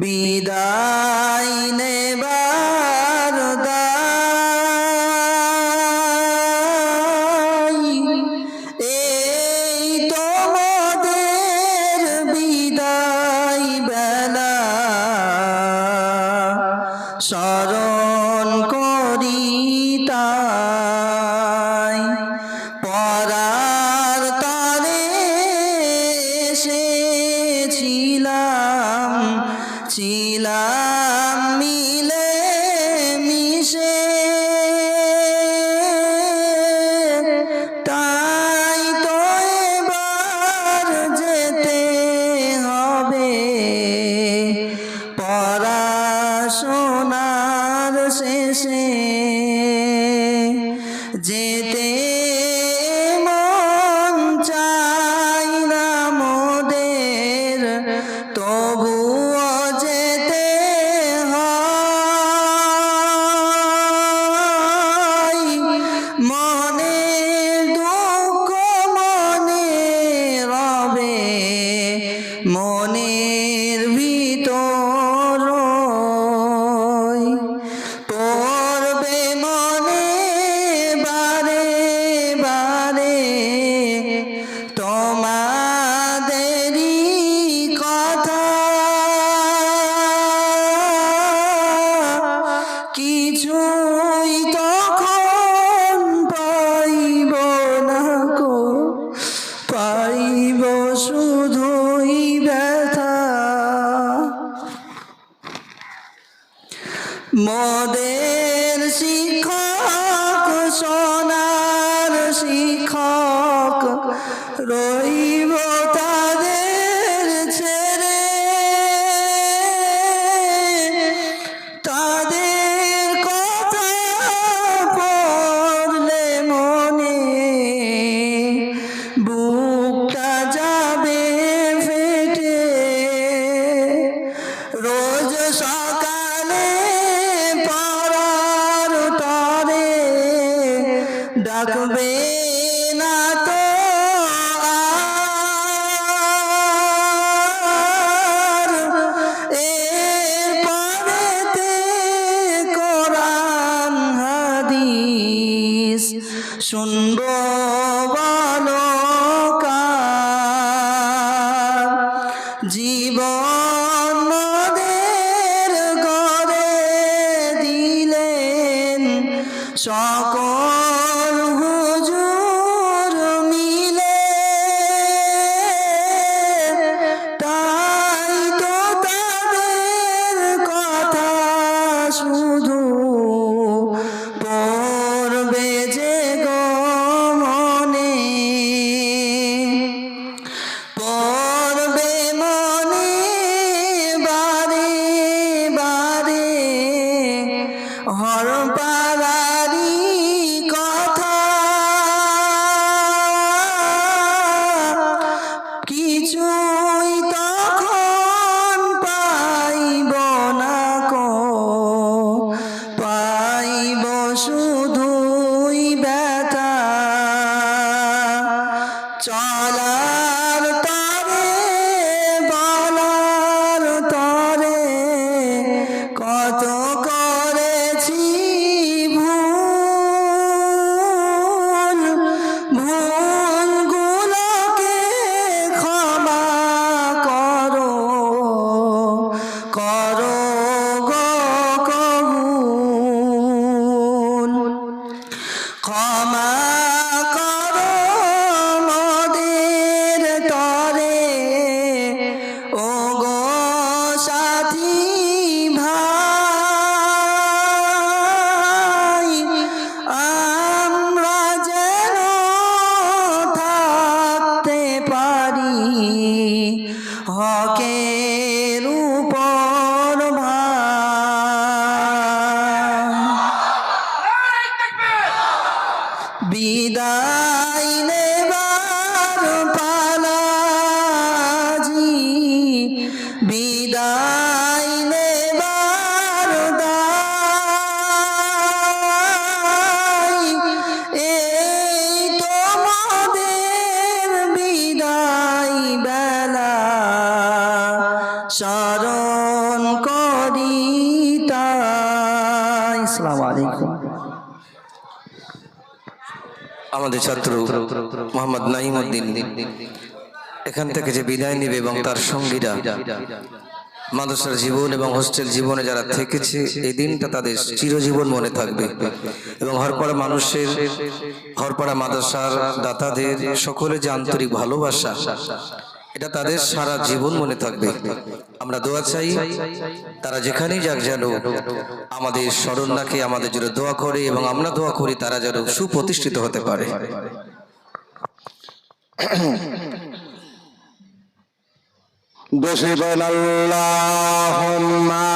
বিদায় নেবা। যেতে পাইব শুধুই ব্যথা। মদের বিদায় নেবার পালাজি বিদায় নেবার এই তোমাদের বিদায় বেলা স্মরণ করি তাই। আলাইকুম। আমাদের ছাত্র মোহাম্মদ নাহিমুদ্দিন এখান থেকে যে বিদায় নেবে এবং তার সঙ্গীরা মাদ্রাসার জীবন এবং হোস্টেল জীবনে যারা থেকেছে, এই দিনটা তাদের চিরজীবন মনে থাকবে। এবং হরপাড়া মানুষের, হরপাড়া মাদ্রাসার দাতাদের সকলে যে আন্তরিক ভালোবাসা এটা তাদের সারা জীবন মনে থাকবে। আমরা দোয়া চাই, তারা যেখানেই যাক যেন আমাদের স্মরণ রাখে, আমাদের জন্য দোয়া করে এবং আমরা দোয়া করি তারা যেন সুপ্রতিষ্ঠিত হতে পারে। বসে বল আল্লাহুম্মা,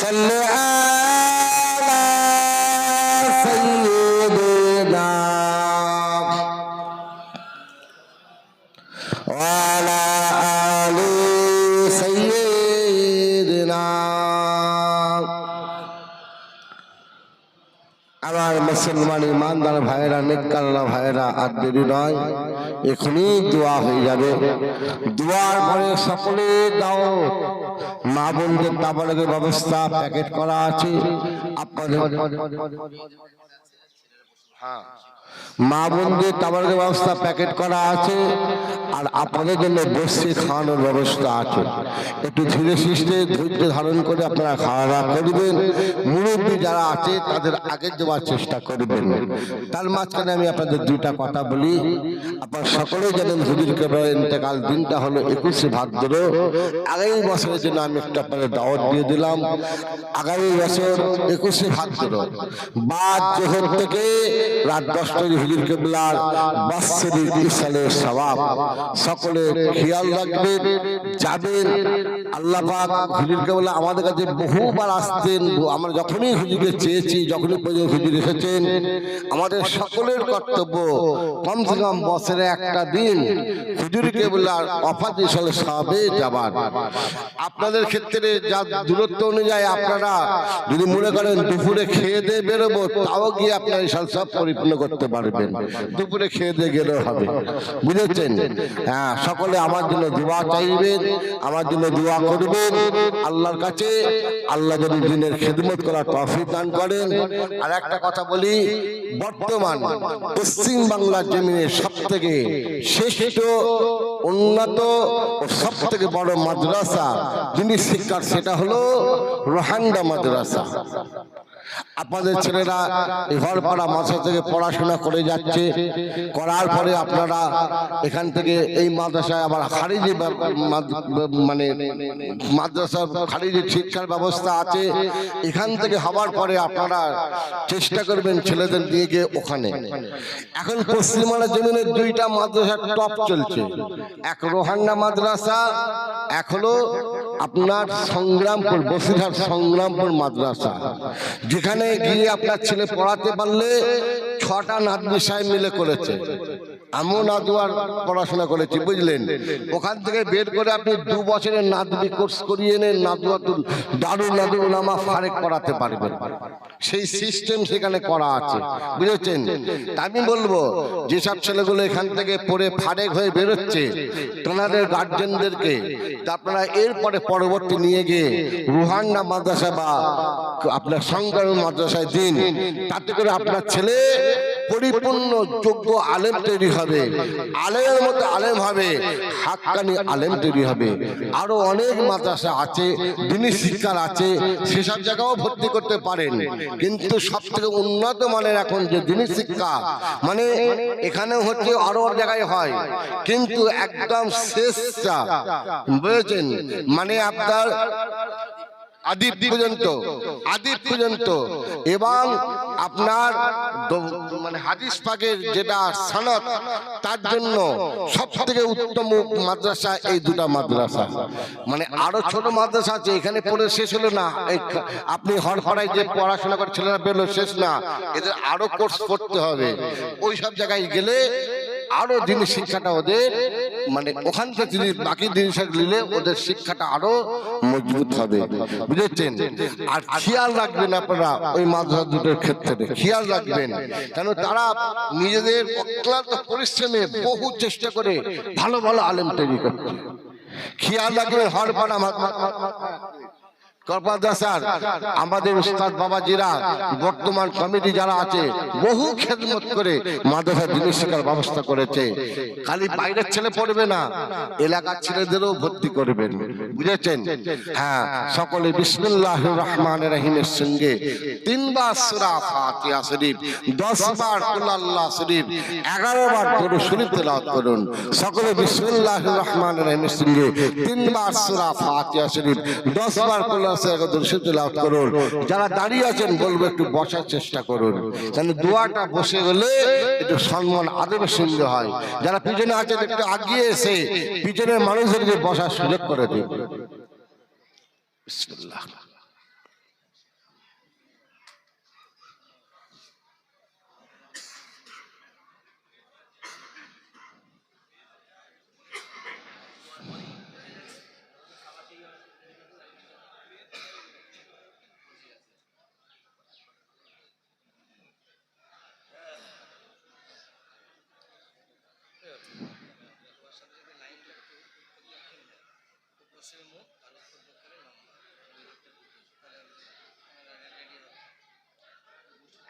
সাল্লি মুসলমান ইমানদার ভাইরা নেককাররা ভাইরা আর দেরি নয়, এখনই দোয়া হয়ে যাবে। দোয়ার পরে সকলে দাও মা বোনদের তাবালকের ব্যবস্থা প্যাকেট করা আছে। আপনাদের হ্যাঁ। মা বোনদের তাবালকের ব্যবস্থা প্যাকেট করা আছে, আর আপনাদের জন্য বসে খাওয়ানোর ব্যবস্থা আছে। একটু ধীরে সুস্থে ধৈর্য ধারণ করে আপনারা খাওয়া দাওয়া করবেন। মুরব্বী যারা আছে, তাদের আগে দেওয়ার চেষ্টা করবেন। তার মাঝখানে আমি আপনাদের দুইটা কথা বলি। আপনার সকলেই জানেন হুজুর কেবল ইন্তেকাল দিনটা হলো একুশে ভাদ্র। আগামী বছরের জন্য আমি একটা আপনাদের দাওয়াত দিয়ে দিলাম। আগামী বছর একুশে ভাদ্র। বাদ জোহর থেকে রাত দশটায় হুজুর কেবলার বাৎসরিক স্বভাব সকলে খেয়াল রাখবেন যাবেন আল্লাহ কেবলা আমাদের কাছে বহুবার আসতেন, আমরা যখনই হুজুরকে চেয়েছি, যখনই হুজুর এসেছেন, আমাদের সকলের কর্তব্য কমসে কম বছরে একটা দিন হুজুর কেবলার অফাত ইসালের সবে যাবার। আপনাদের ক্ষেত্রে যা দূরত্ব অনুযায়ী আপনারা যদি মনে করেন দুপুরে খেয়ে দিয়ে বেরোবো, তাও গিয়ে আপনার ইসাল সব পরিপূর্ণ করতে পারবেন। দুপুরে খেয়ে দিয়ে গেলেও হবে। বুঝেছেন? হ্যাঁ সকলে আমার জন্য দোয়া চাইবেন, আমার জন্য দোয়া করবেন আল্লাহর কাছে আল্লাহ যদি দিনের খেদমত করার তফিক দান করেন। আর একটা কথা বলি, বর্তমান পশ্চিম বাংলার জমিনে সব থেকে শ্রেষ্ঠ, উন্নত ও সব থেকে বড় মাদ্রাসা যিনি শিক্ষার, সেটা হলো রোহাঙ্গা মাদ্রাসা। আপনাদের ছেলেরা ঘর ঘরপাড়া মাসা থেকে পড়াশোনা করে যাচ্ছে। করার পরে আপনারা এখান থেকে এই মাদ্রাসায় আবার খারিজি মানে মাদ্রাসার খারিজি শিক্ষার ব্যবস্থা আছে। এখান থেকে হওয়ার পরে আপনারা চেষ্টা করবেন ছেলেদের দিয়ে গিয়ে ওখানে। এখন পশ্চিমবাংলার জমিনের দুইটা মাদ্রাসার টপ চলছে। এক রোহাঙ্গা মাদ্রাসা হলো আপনার সংগ্রামপুর, বসিরহাট সংগ্রামপুর মাদ্রাসা, যেখানে গিয়ে আপনার ছেলে পড়াতে পারলে ছটা নাতনি সাহেব মিলে করেছে। আমিও নাদুয়ার পড়াশোনা করেছি, বুঝলেন? ওখান থেকে বের করে আপনি দু বছরের নাদবি কোর্স করিয়ে এনে নাদুয়াতুল, দারুল নাদুল নামা ফারেক করাতে পারবেন। সেই সিস্টেম সেখানে করা আছে, বুঝেছেন? আমি বলব, যেসব ছেলেগুলো এখান থেকে পড়ে ফারেক হয়ে বেরোচ্ছে তোনাদের গার্জেনদেরকে আপনারা এরপরে পরবর্তী নিয়ে গিয়ে রুহান্না মাদ্রাসা বা আপনার সংগ্রাম মাদ্রাসায় দিন। তাতে করে আপনার ছেলে পরিপূর্ণ যোগ্য আলেম তৈরি হবে। আলেমের মধ্যে আলেম হবে, হাক্কানি আলেম তৈরি হবে। আরও অনেক মাদ্রাসা আছে, দিনী শিক্ষার আছে, সেসব জায়গাও ভর্তি করতে পারেন। কিন্তু সব থেকে উন্নত মানের এখন যে দিনী শিক্ষা মানে এখানে হচ্ছে আরও জায়গায় হয়। কিন্তু একদম শেষটা বুঝেছেন? মানে আপনার আদিপ পর্যন্ত। আদিপ পর্যন্ত। এবং আপনার মানে হাদিস পাকের যেটা সনদ তার জন্য সব থেকে উত্তম মাদ্রাসা এই দুটা মাদ্রাসা। মানে আরও ছোট মাদ্রাসা আছে এখানে পড়ে শেষ হলো না। আপনি হরফড়ায় যে পড়াশোনা করে ছেলেরা বেরোলো শেষ না। এদের আরও কোর্স করতে হবে। ওই সব জায়গায় গেলে আরও জিনিস শিক্ষাটা ওদের মানে ওখান থেকে তিনি বাকি জিনিস নিলে ওদের শিক্ষাটা আরও মজবুত হবে। বুঝেছেন? আর খেয়াল রাখবেন আপনারা ওই মাদ্রাসা দুটোর ক্ষেত্রে। খেয়াল রাখবেন। কেন তারা নিজেদের অক্লান্ত পরিশ্রমে বহু চেষ্টা করে ভালো ভালো আলেম তৈরি করছে। খেয়াল রাখবেন হরপাড়া আমাদের উস্তাদ বাবাজিরা, বর্তমান কমিটি যারা আছে, বহু খেদমত করে মাদ্রাসা দিনের শিক্ষার ব্যবস্থা করেছে। খালি বাইরের ছেলে পড়বে না, এলাকার ছেলেদেরও ভর্তি করবেন, বুঝেছেন? হ্যাঁ সকলে বিসমিল্লাহ রহমান রহিমের সঙ্গে তিনবার সুরা ফাতিহা শরীফ দশ বার কুল আল্লাহ শরীফ এগারো বার দরুদ শরীফ তেলাওয়াত করুন। সকলে বিসমিল্লাহ রহমান রহিমের সঙ্গে তিনবার সুরা ফাতিহা শরীফ দশ বার তেলাওয়াত করুন। যারা দাঁড়িয়ে আছেন, বলব একটু বসার চেষ্টা করুন। কেন দোয়াটা বসে গেলে একটু সম্মান আদবের সুন্দর হয়। যারা পিছনে আছেন, একটু আগিয়ে এসে পিছনের মানুষদেরকে বসার সুযোগ করে দেবে বিসমিল্লাহ।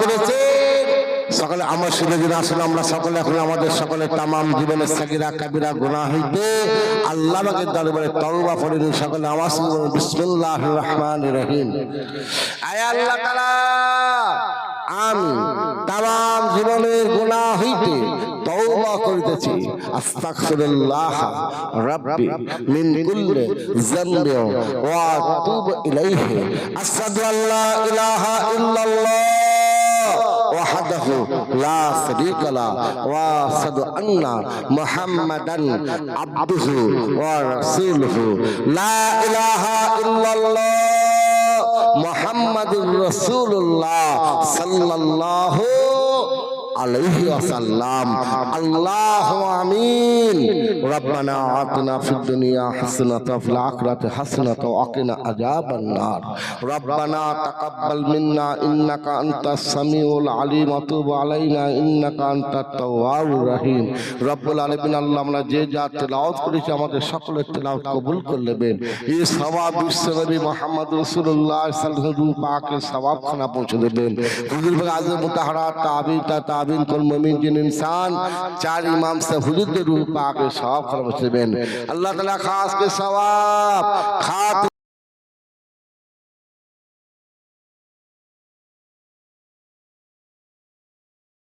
করেছে, সকলে আমার দিন আসলে আমরা সকলে এখন আমাদের সকলে তামাম জীবনের সাকিরা, কাবিরা গুণা হইতে আল্লাহ দরবারে তলবা দিন সকলে আওয়াজ বিসমুল্লাহ রহমান রহিম। আল্লাহ আমি তামাম জীবনের গুণা হইতে তওবা করিতেছি আস্তাগফিরুল্লাহ রাব্বি মিন কুল্লি যামবি ওয়া আতুবু ইলাইহি আশহাদু আল্লা ইলাহা ইল্লাল্লাহ وحده لا شريك له واشهد ان محمدا عبده ورسوله لا اله الا الله محمد رسول الله صلى الله عليه আলাইহি ওয়াসাল্লাম। আল্লাহু আমিন। রব্বানা আতিনা ফিদ দুনিয়া রব্বানা তাকাব্বাল মিন্না, ইন্নাকা আনতাস সামিউল আলিম আলাইনা, ইন্নাকা আনতাত রহিম। রব্বুল আলামিন আল্লাহ আমরা যে যা তেলাওয়াত করেছি, আমাদের সকলের তেলাওয়াত কবুল করে নেবেন। এই সওয়াব বিশ্বনবী মুহাম্মদ রাসূলুল্লাহ সাল্লাল্লাহু পৌঁছে দেবেন। তাবি তা সাবিন কুল মুমিন, জিন, ইনসান, চার ইমাম সে হুজুরদের রূহ পাকে সওয়াব ফরমাবেন আল্লাহ তাআলা খাস কে সওয়াব খাত